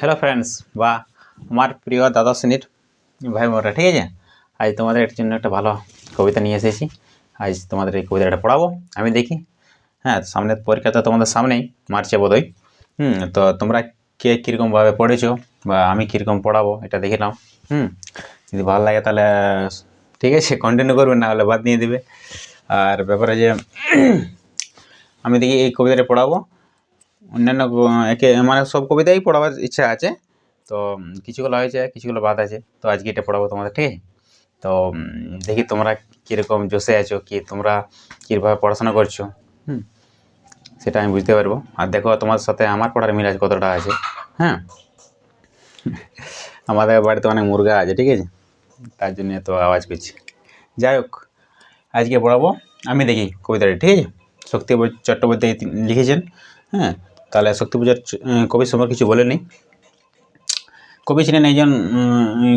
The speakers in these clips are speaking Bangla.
হ্যালো ফ্রেন্ডস বা আমার প্রিয় দাদা শ্রেণির ভাই বোনরা, ঠিক আছে? আজ তোমাদের এর জন্য একটা ভালো কবিতা নিয়ে এসেছি। আজ তোমাদের এই কবিতাটা পড়াবো, আমি দেখি। হ্যাঁ সামনে পরীক্ষা তো তোমাদের সামনেই, মার্চে বোধহয়। হুম, তো তোমরা কে কীরকমভাবে পড়েছো বা আমি কীরকম পড়াবো এটা দেখে নাও। হুম, যদি ভালো লাগে তাহলে, ঠিক আছে কন্টিনিউ করবে, না হলে বাদ দিয়ে দিবে। আর ব্যাপারে যে, আমি দেখি এই কবিতাটা পড়াবো। অন্যান্য একে মানে সব কবিতাই পড়াবার ইচ্ছা আছে। তো কিছুগুলো হয়েছে, কিছুগুলো বাদ আছে। তো আজকে এটা পড়াবো তোমাদের, ঠিক তো দেখি তোমরা কীরকম জোশে আছো, কি তোমরা কীভাবে পড়াশোনা করছ, হুম? সেটা আমি বুঝতে পারব। আর দেখো তোমার সাথে আমার পড়ার মিল আছে কতটা আছে হ্যাঁ? আমাদের বাড়িতে অনেক মুরগা আছে, ঠিক আছে? তার জন্য এত আওয়াজ করছে। যাই হোক, আজকে পড়াবো। আমি দেখি কবিতাটা, ঠিক আছে? শক্তি চট্টোপাধ্যায় লিখেছেন হ্যাঁ? তাহলে শক্তিপূজার চ- আহ, কবি সম্পর্কে কিছু বলেনি কবি ছিলেন একজন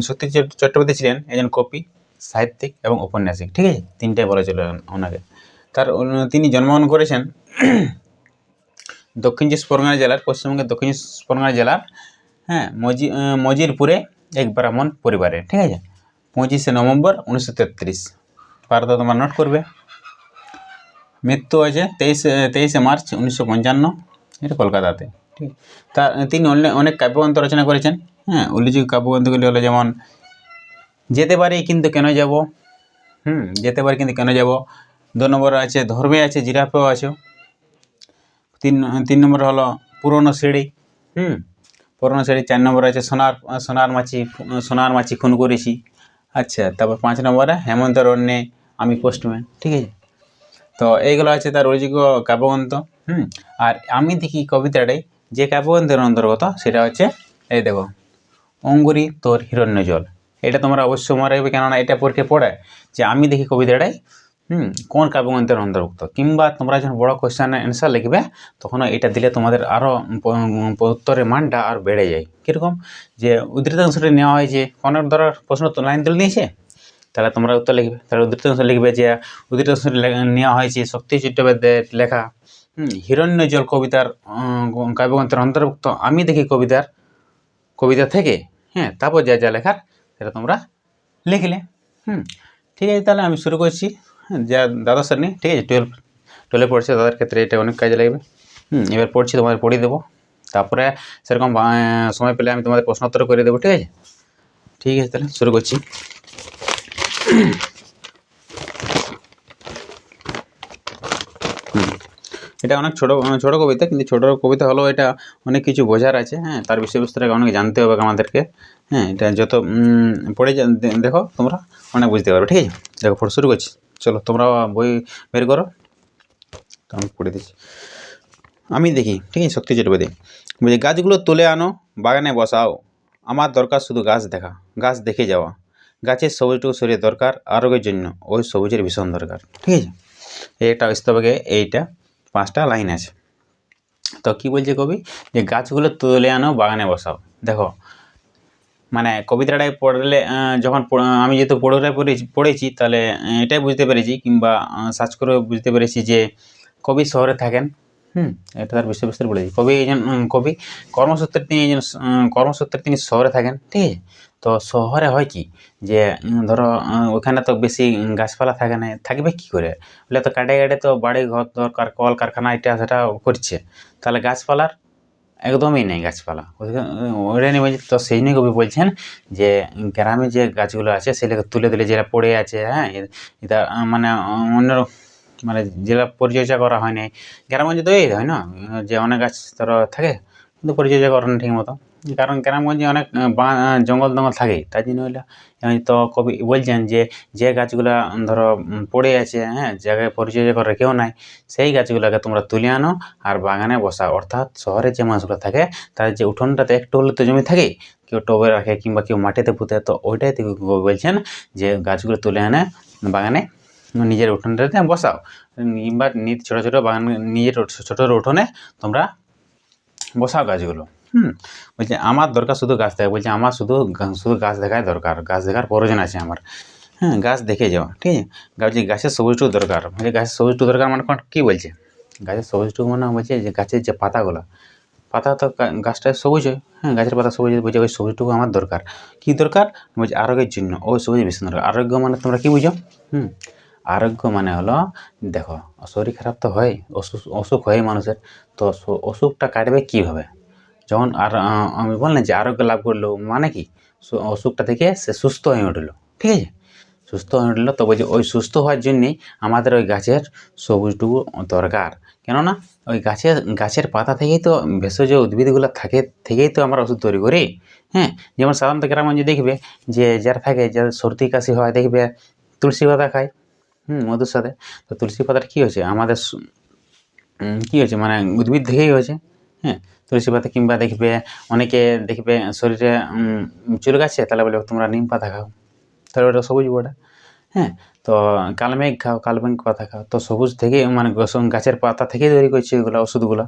সত্যি চট্টোপাধ্যায় ছিলেন একজন কবি সাহিত্যিক এবং ঔপন্যাসিক ঠিক আছে? তিনটাই বলা ছিল ওনাকে। তার তিনি জন্মগ্রহণ করেছেন দক্ষিণ চব্বিশ পরগনা জেলার পশ্চিমবঙ্গের দক্ষিণ চব্বিশ পরগনা জেলার হ্যাঁ মজি মজিরপুরে এক ব্রাহ্মণ পরিবারে ঠিক আছে? পঁচিশে নভেম্বর উনিশশো তেত্রিশ। পারতো তোমার নোট করবে। মৃত্যু হয়েছে তেইশে তেইশে মার্চ উনিশশো পঞ্চান্ন। এটা কলকাতাতে, ঠিক। তা তিনি অনেক অনেক কাব্যগ্রন্থ রচনা করেছেন হ্যাঁ উল্লেখযোগ্য কাব্যগ্রন্থগুলি হলো যেমন, যেতে পারি কিন্তু কেন যাব? হুম, যেতে পারি কিন্তু কেন যাব? দু নম্বর আছে, ধর্মে আছে, জিরাফেও আছে। তিন তিন নম্বর হলো, পুরনো সিঁড়ি, হুম, পুরনো সিঁড়ি। চার নম্বর আছে, সোনার সোনার মাছি সোনার মাছি খুন করেছি। আচ্ছা তারপর পাঁচ নম্বরে, হেমন্ত রণ্যে আমি পোস্টম্যান, ঠিক আছে। তো এইগুলো আছে তার ঐতিহ্য কাব্যগ্রন্থ। হুম, আর আমি দেখি কবিতাটাই যে কাব্যগ্রন্থের অন্তর্গত, সেটা হচ্ছে, এই দেখো, অঙ্গুরি তোর হিরণ্য জল এটা তোমরা অবশ্যই মনে রাখবে, কেননা এটা পরীক্ষা পড়ে যে আমি দেখি কবিতাটাই, হুম, কোন কাব্যগ্রন্থের অন্তর্ভুক্ত। কিংবা তোমরা যখন বড় কোশ্চেনের অ্যান্সার লিখবে তখন এটা দিলে তোমাদের আরও উত্তরের মানটা আর বেড়ে যায়। কীরকম? যে উদ্ধৃতাংশটা নেওয়া হয় যে কোনো ধরো প্রশ্ন তো লাইন তুলে নিয়েছে? তাহলে তোমরা উত্তর লিখবে। তাহলে উদ্ধৃতাংশ লিখবে যে উদ্ধৃতাংশ নেওয়া হয়েছে শক্তি চট্টোপাধ্যায়ের লেখা। হুম, হিরণ্য কবিতার কাব্যগ্রন্থের অন্তর্ভুক্ত আমি দেখি কবিতার কবিতা থেকে হ্যাঁ তারপর যা যা লেখার সেটা তোমরা লিখলে হুম। ঠিক আছে তাহলে আমি শুরু করছি হ্যাঁ, যা দ্বাদশ শ্রেণি ঠিক আছে টুয়েলভ টুয়েলভে পড়ছে তাদের ক্ষেত্রে এটা অনেক কাজে লাগবে। হুম এবার পড়ছি তোমাদের পড়িয়ে দেবো। তারপরে সেরকম সময় পেলে আমি তোমাদের প্রশ্নোত্তর করে দেবো ঠিক আছে? ঠিক আছে তাহলে শুরু করছি। এটা অনেক ছোটো ছোটো কবিতা, কিন্তু ছোটো কবিতা হলেও এটা অনেক কিছু বোঝার আছে হ্যাঁ। তার বিষয়বস্তুটাকে অনেক জানতে হবে আমাদেরকে হ্যাঁ। এটা যত পড়ে দেখো, তোমরা অনেক বুঝতে পারবে, ঠিক আছে? দেখো, পড়া, শুরু করছি। চলো, তোমরা বই বের করো। তো আমি পড়ে দিচ্ছি। আমি দেখি, ঠিক আছে? শক্তি চট্টোপাধ্যায় বলছি, গাছগুলো তুলে আনো, বাগানে বসাও। আমার দরকার শুধু গাছ দেখা, গাছ দেখে যাওয়া। গাছের সবুজটুকু শরীরে দরকার, আরোগ্যের জন্য। ওই সবুজের ভীষণ দরকার। ঠিক আছে? এটা স্তবকে এইটা পাঁচটা লাইন আছে। তো কি বলছে কবি? যে গাছগুলো তুলে আনো, বাগানে বসাও। দেখো মানে কবিতাটাই পড়লে যখন আমি যেহেতু পড়ে পড়েছি পড়েছি, তাহলে এটাই বুঝতে পেরেছি, কিংবা সার্চ করে বুঝতে পেরেছি যে কবি শহরে থাকেন। হুম, এটা তার বিষয়বস্তু বলেছি কবি এই কবি কর্মসূত্রে তিনি এই কর্মসূত্রে তিনি শহরে থাকেন, ঠিক আছে? তো শহরে হয় কি? যে ধরো ওখানে তো বেশি গাছপালা থাকে না, থাকবে কি করে? বলে তো কাটে কাটে তো বাড়ি ঘর, দরকার, কল, কারখানা, এটা, সেটা করছে। তাহলে গাছপালার একদমই নেই গাছপালা। ওইটা নিয়ে তো সেই নিয়ে কবি বলছেন যে, গ্রামে যে গাছগুলো আছে, সেগুলোকে তুলে তুলে যেটা পড়ে আছে হ্যাঁ এটা মানে অন্য মানে জেলা পরিচর্যা করা হয় নাই গ্রামগঞ্জে তো এই হয় না, যে অনেক গাছ ধরো থাকে, কিন্তু পরিচর্যা করে না ঠিক মতো। কারণ গ্রামগঞ্জে অনেক জঙ্গল দঙ্গল থাকেই, তাই জন্য হইল তো কবি বলছেন যে যে গাছগুলা ধরো পড়ে আছে হ্যাঁ জায়গায় পরিচর্যা করে কেউ নাই, সেই গাছগুলোকে তোমরা তুলে আনো আর বাগানে বসা অর্থাৎ শহরে যে মানুষগুলো থাকে, তার যে উঠোনটাতে একটু হলে তো জমি থাকে, কেউ টবে রাখে কিংবা কেউ মাটিতে পুঁতে, তো ওইটাই থেকে বলছেন যে গাছগুলো তুলে আনে বাগানে। নিজের উঠোনটাতে বসাও। কিংবা ছোটো ছোটো বাগান, নিজের ছোটো ছোটো উঠোনে তোমরা বসাও গাছগুলো। হুম, বলছে আমার দরকার শুধু গাছ দেখা, বলছে আমার শুধু শুধু গাছ দেখাই দরকার, গাছ দেখার প্রয়োজন আছে আমার। হ্যাঁ গাছ দেখে যাও, ঠিক আছে? বলছে গাছের সবুজটুকু দরকার। বলছে গাছের সবুজটুকু দরকার মানে কোন- কী বলছে? গাছের সবুজটুকু মানে বলছে যে গাছের যে পাতাগুলো, পাতা তো গাছটা সবুজ হয়। হ্যাঁ গাছের পাতা সবুজ বলছে ওই সবুজটুকু আমার দরকার। কী দরকার? বলছে আরোগ্যের জন্য, ওই সবুজ বেশি দরকার। আরোগ্য মানে তোমরা কি বুঝো? হুম আরোগ্য মানে হলো, দেখো, শরীর খারাপ তো হয়, অসুখ অসুখ হয় মানুষের, তো অসুখটা কাটবে কীভাবে? যখন আর আমি বললাম যে আরোগ্য লাভ করল মানে কি? অসুখটা থেকে সে সুস্থ হয়ে উঠল, ঠিক আছে? সুস্থ হয়ে উঠল, তো বলছে, ওই সুস্থ হওয়ার জন্যেই আমাদের ওই গাছের সবুজটুকু দরকার। কেননা, ওই গাছের গাছের পাতা থেকেই তো ভেষজ উদ্ভিদগুলো থাকে, থেকেই তো আমরা ওষুধ তৈরি করি হ্যাঁ? যেমন সাধারণত গ্রামগঞ্জে দেখবে যে, যারা থাকে যাদের সর্দি, কাশি হয়, দেখবে, তুলসী পাতা খায় হুম, মধুর সাথে তো তুলসী পাতাটা কী হয়েছে? আমাদের কী হয়েছে? মানে উদ্ভিদ থেকেই হয়েছে। হ্যাঁ তুলসী পাতা কিংবা দেখবে অনেকে দেখবে শরীরে চুল গাছে, তাহলে বলে, তোমরা নিম পাতা খাও। তাহলে ওটা সবুজ ওটা হ্যাঁ তো কালমেঘ খাও কালমেঘ পাতা খাও। তো সবুজ থেকে মানে গাছের পাতা থেকেই তৈরি করছে এগুলো ওষুধগুলো।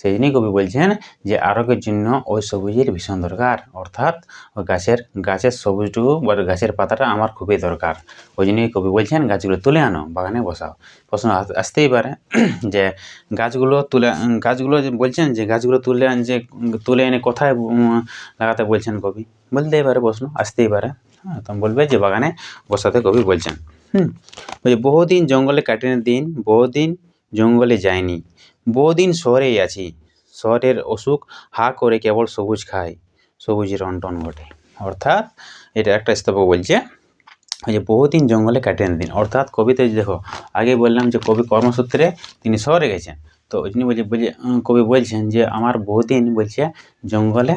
সেই জন্যই কবি বলছেন যে, আরোগ্যের জন্য ওই সবুজের ভীষণ দরকার। অর্থাৎ ওই গাছের গাছের সবুজটুকু বা গাছের পাতাটা আমার খুবই দরকার। ওই জন্যই কবি বলছেন, গাছগুলো তুলে আনো, বাগানে বসাও। প্রশ্ন আসতেই পারে যে, গাছগুলো তুলে গাছগুলো যে বলছেন যে, গাছগুলো তুলে আন যে, তুলে এনে কোথায় লাগাতে বলছেন কবি? বলতেই পারে প্রশ্ন, আসতেই পারে। হ্যাঁ তখন বলবে যে, বাগানে বসাতে কবি বলছেন। হুম। বলছে, বহুদিন জঙ্গলে কাটিয়ে দিন, বহুদিন জঙ্গলে যায়নি বহুদিন শহরেই আছি। শহরের অসুখ হা করে কেবল সবুজ খায়। সবুজের অন্টন ঘটে। অর্থাৎ এটা একটা স্তবক বলছে যে বহুদিন জঙ্গলে কাটিয়ে দিন। অর্থাৎ কবিতে দেখো, আগে বললাম যে কবি কর্মসূত্রে তিনি শহরে গেছেন। তো ওই জন্য বলছে বলছে কবি বলছেন যে, আমার বহুদিন, বলছে, জঙ্গলে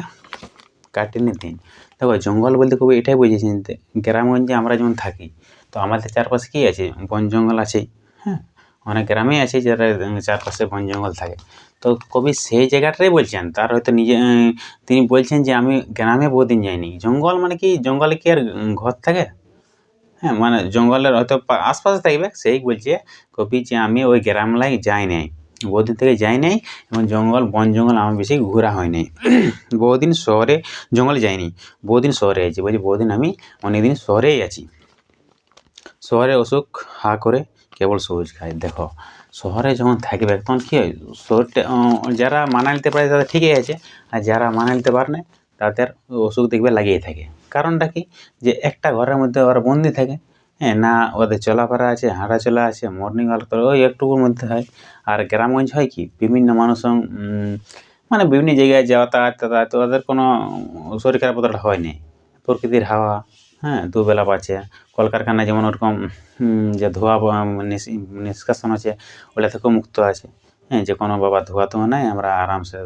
কাটিয়ে দিন। দেখো, জঙ্গল বলতে কবি এটাই বুঝেছেন গ্রামগঞ্জে আমরা যেমন থাকি তো আমাদের চারপাশে কী আছে? বন জঙ্গল আছেই। হ্যাঁ। অনেক গ্রামে আছে যারা চারপাশে বন জঙ্গল থাকে। তো কবি সেই জায়গাটাই বলছেন তার হয়তো নিজে তিনি বলছেন যে আমি গ্রামে বহুদিন যাইনি। জঙ্গল মানে কি? জঙ্গলে কি আর ঘর থাকে? হ্যাঁ মানে জঙ্গলের হয়তো আশপাশে থাকবে। সেই বলছে কবি যে আমি ওই গ্রামলাই যাই নাই। বহুদিন থেকে যাই নাই এবং জঙ্গল বন জঙ্গল আমার বেশি ঘোরা হয় নাই। বহুদিন শহরে জঙ্গলে যাইনি। বহুদিন শহরে আছি। বলছি বহুদিন আমি অনেকদিন শহরেই আছি। শহরে অসুখ হা করে কেবল সবুজ খায় দেখো, শহরে যখন থাকবে, তখন কী হয়? শহরটা যারা মানা নিতে পারে তাদের ঠিকই আছে, আর যারা মানা নিতে পারে না, তাদের অসুখ দেখবে লাগিয়ে থাকে। কারণটা কি? যে একটা ঘরের মধ্যে ওরা বন্দি থাকে হ্যাঁ না ওদের চলাফেরা আছে হাঁটা চলা আছে মর্নিং ওয়াক করে ওই একটুকুর মধ্যে হয়। আর গ্রামগঞ্জ হয় কি? বিভিন্ন মানুষ মানে বিভিন্ন জায়গায় যাতায়াত যাতায়াত ওদের কোনো শরীর খারাপ অতটা হয় প্রকৃতির হাওয়া হ্যাঁ দুবেলা পাচ্ছে কলকারখানায় যেমন ওরকম যে ধোঁয়া নিষ্কাশন আছে, ওটা থেকেও মুক্ত আছে। হ্যাঁ যে কোনো বাবা ধোঁয়া ধোঁয়া নাই আমরা আরামসে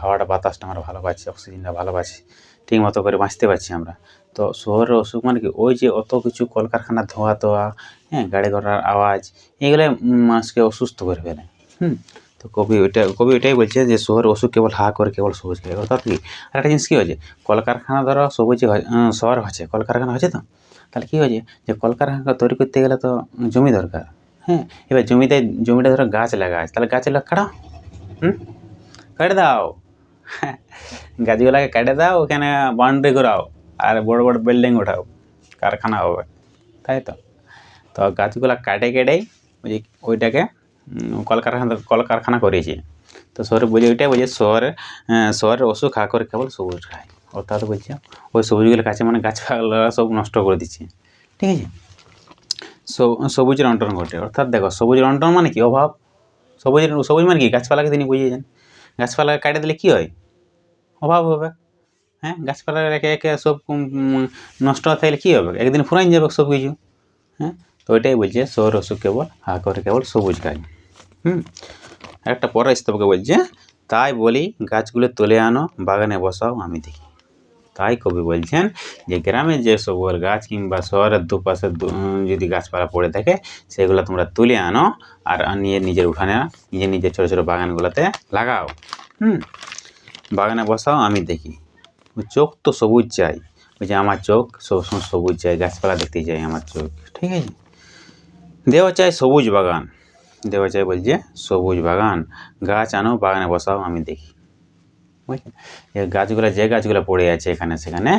হাওয়াটা, বাতাসটা আমরা ভালো পাচ্ছি, অক্সিজেনটা ভালো পাচ্ছি, ঠিক মতো করে বাঁচতে পারছি আমরা। তো শহরের অসুখ মানে কি? ওই যে অত কিছু কলকারখানার ধোঁয়া তোয়া হ্যাঁ গাড়ি ঘোড়ার আওয়াজ, এগুলো মানুষকে অসুস্থ করে ফেলে। হুম তো কবি ওইটা, কবি ওইটাই বলছে যে শহর অসুখ কেবল হা করে, কেবল সবুজ খায় অর্থাৎ কি? আর একটা জিনিস কী হয়েছে? কলকারখানা ধরো সবুজ শহর হচ্ছে, কলকারখানা হচ্ছে তো? তাহলে কী হয়েছে? যে কলকারখানা তৈরি করতে গেলে তো জমি দরকার। হ্যাঁ এবার জমিতে জমিটা ধরো গাছ লাগা আছে, তাহলে গাছ লাগা হুম? কেটে দাও। গাছগুলোকে কেটে দাও, ওখানে বাউন্ডারি করাও আর বড় বড় বিল্ডিং ওঠাও, কারখানা হবে। তাই তো? তো গাছগুলো কাটে কেটেই ওই ওইটাকে কলকারখানা কলকারখানা করেছে। তো শহরে বলে ওইটাই বলছে শহরে শহরের ওষুধ খা করে কেবল সবুজ খায়। অর্থাৎ বলছে, ওই সবুজগুলো কাছে মানে গাছপালা সব নষ্ট করে দিচ্ছে। ঠিক আছে? সব- সবুজের অন্টন ঘটে। অর্থাৎ দেখো, সবুজের অন্টন মানে কি? অভাব। সবুজের, সবুজ মানে কি? গাছপালাকে তিনি বুঝিয়েছেন গাছপালা কাটে দিলে কী হয়? অভাব হবে। হ্যাঁ? গাছপালা একে একে সব নষ্ট থাকলে কী হবে? একদিন ফুরাইন যাবে সব কিছু হ্যাঁ? তো ওইটাই বলছে শহর অসুখ কেবল হা করে কেবল সবুজ গাছ হুম একটা পরের স্তবকে বলছে তাই বলি গাছগুলো তুলে আনো বাগানে বসাও আমি দেখি। তাই কবি বলছেন যে গ্রামে যে সবুর গাছ কিংবা শহরের দুপাশে দু- উম, যদি গাছপালা পড়ে থাকে সেগুলো তোমরা তুলে আনো আর নিয়ে নিজের উঠানে নিজের নিজের ছোটো ছোটো বাগানগুলোতে লাগাও। হুম বাগানে বসাও আমি দেখি। চোখ তো সবুজ চাই বলছে আমার চোখ সবসময় সবুজ চাই গাছপালা দেখতে চাই আমার চোখ ঠিক আছে? দেওয়া চাই সবুজ বাগান। দেওয়া চাই বলছে সবুজ বাগান, গাছ আনো, বাগানে বসাও, আমি দেখি। বুঝলেন? এই গাছগুলো, যে গাছগুলো পড়ে আছে এখানে সেখানে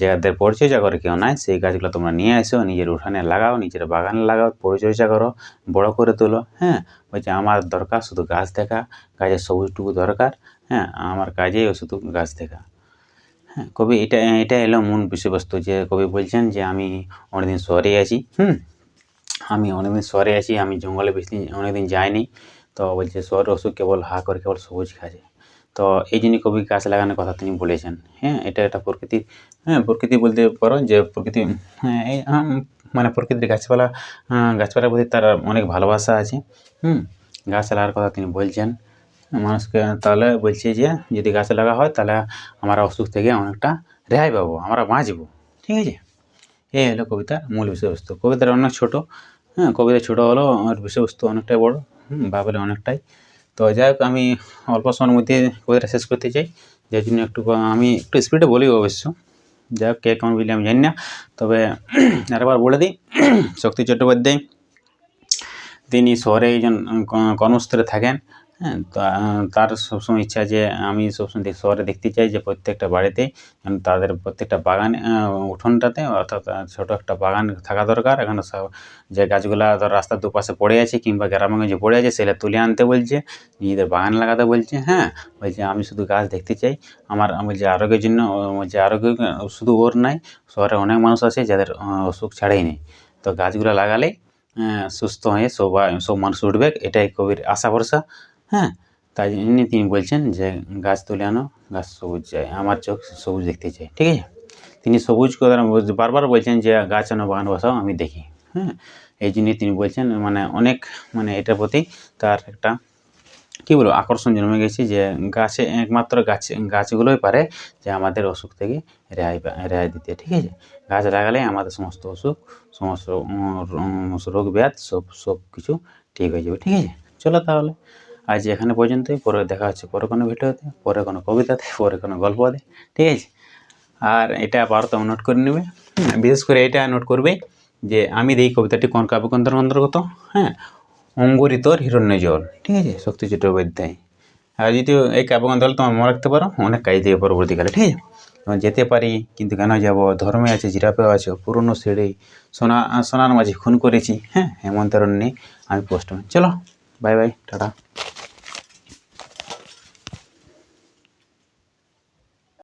যাদের পরিচর্যা করে কেউ নাই, সেই গাছগুলো তোমরা নিয়ে আসো নিজের উঠানে লাগাও, নিজের বাগানে লাগাও, পরিচর্যা করো, বড় করে তোলো হ্যাঁ? বলছে, আমার দরকার শুধু গাছ দেখা গাছের সবুজটুকু দরকার হ্যাঁ? আমার কাজেই শুধু গাছ দেখা। হ্যাঁ কবি, এটা এটা এলো মূল বিষয়বস্তু যে কবি বলছেন যে, আমি অনেকদিন শহরে আছি, হুম? আমি অনেকদিন শহরে আছি, আমি জঙ্গলে বেশি দিন অনেকদিন যাইনি। তো বলছে শহরে অসুখ কেবল হা করে কেবল সবুজ খাজে তো এই জন্য কবি গাছ লাগানোর কথা তিনি বলেছেন। হ্যাঁ এটা একটা প্রকৃতি। হ্যাঁ প্রকৃতি বলতে পারো যে প্রকৃতি হ্যাঁ এই মানে প্রকৃতির গাছপালা গাছপালার প্রতি তার অনেক ভালোবাসা আছে। হুম, গাছ লাগার কথা তিনি বলছেন। মানুষকে তাহলে বলছে যে, যদি গাছ লাগা হয় তাহলে আমরা অসুখ থেকে অনেকটা রেহাই পাবো, আমরা বাঁচবো। ঠিক আছে? এই হলো কবিতার মূল বিষয়বস্তু। কবিতাটা অনেক ছোট হ্যাঁ কবিতা ছোটো হলো আর বিষয়বস্তু অনেকটাই বড়, হুম, ভাবলে অনেকটাই। তো যাই হোক আমি অল্প সময়ের মধ্যে কবিতাটা শেষ করতে চাই। যার জন্য একটু আমি একটু স্পিডে বলি অবশ্য। যাই হোক কে কেমন বলি আমি জানি না। তবে আরেকবার বলে দিই, শক্তি চট্টোপাধ্যায়, তিনি শহরে একজন কর্মস্থলে থাকেন। হ্যাঁ তার সবসময় ইচ্ছা যে আমি সবসময় শহরে দেখতে চাই যে প্রত্যেকটা বাড়িতে তাদের প্রত্যেকটা বাগান উঠোনটাতে অর্থাৎ ছোটো একটা বাগান থাকা দরকার। এখানে সব যে গাছগুলা ধর রাস্তার দুপাশে পড়ে আছে কিংবা গ্রামে যে পড়ে আছে সেটা তুলে আনতে বলছে, নিজেদের বাগান লাগাতে বলছে হ্যাঁ বলছে আমি শুধু গাছ দেখতে চাই। আমার, আমি যে আরোগ্যের জন্য যে আরোগ্য শুধু ওর নাই, শহরে অনেক মানুষ আছে যাদের অসুখ ছাড়াই নেই। তো গাছগুলো লাগালেই সুস্থ হয়ে সবাই, সব মানুষ উঠবে, এটাই কবির আশা ভরসা হ্যাঁ। তাই জন্য তিনি বলছেন যে গাছ তুলে আনো গাছ সবুজ চাই আমার চোখ সবুজ দেখতে চাই ঠিক আছে? তিনি সবুজ কথা বল- বারবার বলছেন যে গাছ আনো বাগান বসাও আমি দেখি। হ্যাঁ? এই জন্যই তিনি বলছেন মানে অনেক মানে এটার প্রতি তার একটা কী বলব আকর্ষণ জন্মে গেছে যে গাছে একমাত্র গাছ গাছগুলোই পারে যে আমাদের অসুখ থেকে রেহাই পা- রেহাই দিতে ঠিক আছে? গাছ লাগালে আমাদের সমস্ত অসুখ সমস্ত উম, উম, রোগ ব্যাধ সব সব কিছু ঠিক হয়ে যাবে ঠিক আছে? চলো তাহলে। আজ এখানে পর্যন্তই। পরে দেখা হচ্ছে পরে কোনো ভিডিওতে, পরে কোনো কবিতাতে, পরে কোনো গল্পতে। ঠিক আছে? আর এটা আবার আপাতত নোট করে নেবে। বিশেষ করে এটা নোট করবে যে, আমি এই কবিতাটি কোন কাব্যগ্রন্থের অন্তর্গত? হ্যাঁ অঙ্গরিতর হিরণ্য জল। ঠিক আছে? শক্তি চট্টোপাধ্যায়। আর যদি এই কাব্যগ্রন্থ হলে তোমার মনে রাখতে পারো, অনেক কাজ দেবে পরবর্তীকালে। ঠিক আছে? যেতে পারি, কিন্তু কেন যাব? ধর্মে আছে জিরাপেও আছে, পুরনো সিঁড়ি, সোনা, সোনার মাঝে খুন করেছি। হ্যাঁ হেমন্তরণ্যে আমি পোস্ট চলো। Bye bye tata